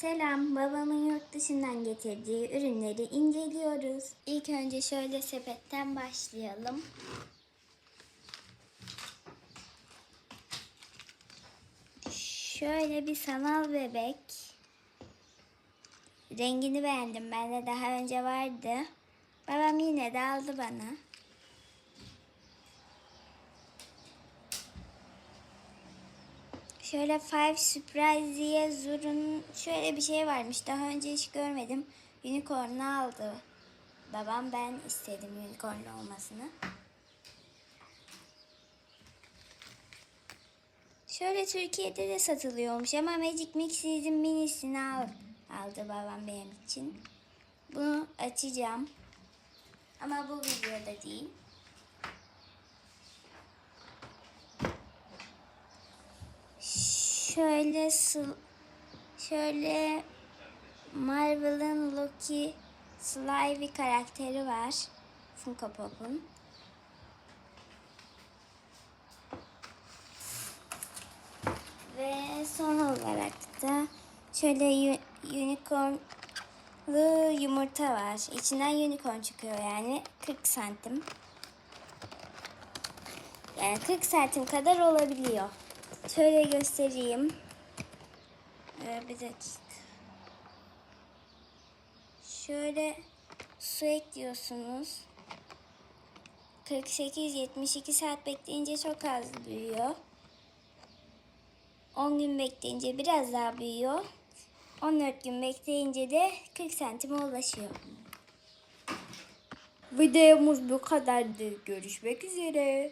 Selam, babamın yurt dışından getirdiği ürünleri inceliyoruz. İlk önce şöyle sepetten başlayalım. Şöyle bir sanal bebek. Rengini beğendim. Bende daha önce vardı. Babam yine de aldı bana. Şöyle Five Surprise Zur'un şöyle bir şey varmış. Daha önce hiç görmedim. Unicorn'u aldı. Babam ben istedim unicornlu olmasını. Şöyle Türkiye'de de satılıyormuş ama Magic Mix'in minisini al, aldı babam benim için. Bunu açacağım. Ama bu videoda değil. Şöyle şöyle Marvel'ın Loki Sly karakteri var. Funko Pop'un. Ve son olarak da şöyle unicornlu yumurta var. İçinden unicorn çıkıyor yani 40 santim. Yani 40 santim kadar olabiliyor. Şöyle göstereyim. Ee, bir dakika. Şöyle su ekliyorsunuz. 48-72 saat bekleyince çok az büyüyor. 10 gün bekleyince biraz daha büyüyor. 14 gün bekleyince de 40 santime ulaşıyor. Videomuz bu kadardı. Görüşmek üzere.